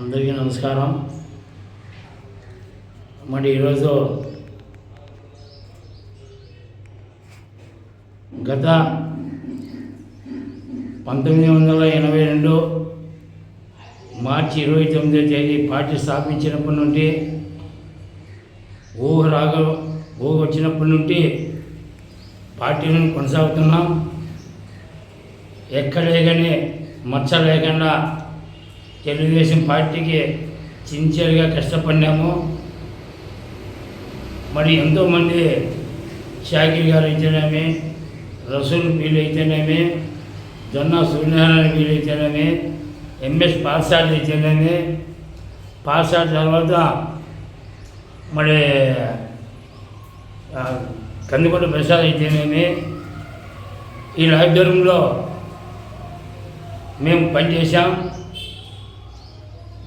అందరికీ నమస్కారం. మరి ఈరోజు గత పంతొమ్మిది వందల ఎనభై రెండు మార్చి ఇరవై తొమ్మిదో తేదీ పార్టీ స్థాపించినప్పటి నుండి ఊహ రాగ ఊహ వచ్చినప్పటి నుండి పార్టీని కొనసాగుతున్నాం. ఎక్కడ కానీ మచ్చ లేకుండా తెలుగుదేశం పార్టీకి సిన్సియర్గా కష్టపడినాము మరి ఎంతోమంది షాకిర్ గారు అయితేనేమి రసూల్ వీళ్ళు అయితేనేమి జొన్న సూర్యనారాయణ వీళ్ళు అయితేనేమి ఎంఎస్ పాసాడ్ అయితేనేమి పాసాడ్ తర్వాత మరి ఆ, కందికొండ ప్రసాద్ అయితేనేమి ఈ ఆధ్వర్యంలో మేము పనిచేసాం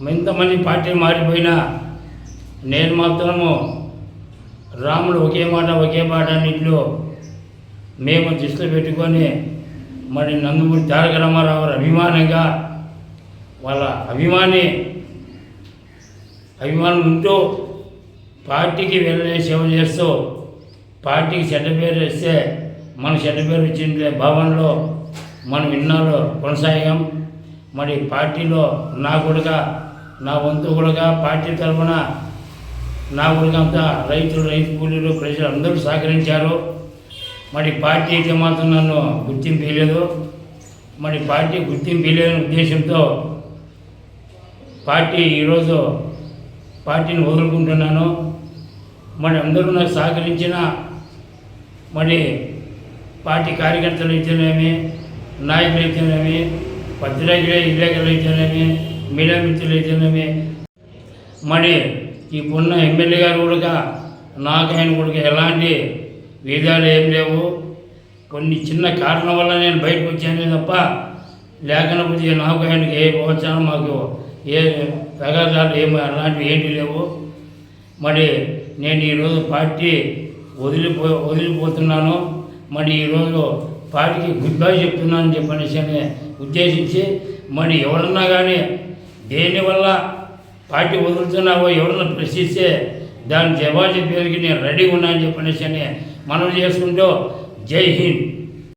ఎంతమంది పార్టీ మారిపోయినా నేను మాత్రము రాముడు ఒకే మాట ఒకే మాట అన్నింటిలో మేము దృష్టిలో పెట్టుకొని మరి నందమూరి తారక రామారావు అభిమానంగా వాళ్ళ అభిమాని అభిమానం ఉంటూ పార్టీకి వెళ్ళే సేవ చేస్తూ పార్టీకి చెడ్డ పేరు వేస్తే మన చెడ్డ పేరు వచ్చిన భావనలో మనం ఇన్నాళ్ళు కొనసాగాం. మరి పార్టీలో నా కూడా నా వంతు కూడా పార్టీ తరఫున నా కూడా అంతా రైతులు రైతు కూలీలు ప్రజలు అందరూ సహకరించారు. మరి పార్టీ అయితే మాత్రం నన్ను గుర్తింపు లేదు మరి పార్టీ గుర్తింపు లేని ఉద్దేశంతో పార్టీ ఈరోజు పార్టీని వదులుకుంటున్నాను. మరి అందరూ నాకు సహకరించిన మరి పార్టీ కార్యకర్తలు అయితేనేమి నాయకులు అయితేనేమి పత్రికలు అయితేనేమి మీడియా మిత్రులు అయితేనేమి మరి ఇప్పుడున్న ఉన్న ఎమ్మెల్యే గారు కూడా నాకు ఆయన కూడా ఎలాంటి విధాలు ఏం లేవు. కొన్ని చిన్న కారణం వల్ల నేను బయటకు వచ్చానే తప్ప లేకపోతే నాకు ఆయనకి ఏ ప్రోత్సాహం మాకు ఏ తగాదాలు ఏమి అలాంటివి ఏంటి లేవు. మరి నేను ఈరోజు పార్టీ వదిలిపో వదిలిపోతున్నాను. మరి ఈరోజు పార్టీకి గుడ్ బై చెప్తున్నాను చెప్పనేసి అని ఉద్దేశించి మరి ఎవరన్నా కానీ దేనివల్ల పార్టీ వదులుతున్నావో ఎవరన్నా ప్రశ్నిస్తే దాని జవాబు పేరుకి నేను రెడీగా ఉన్నానని చెప్పనేసి అని మనం చేసుకుంటూ జై హింద్.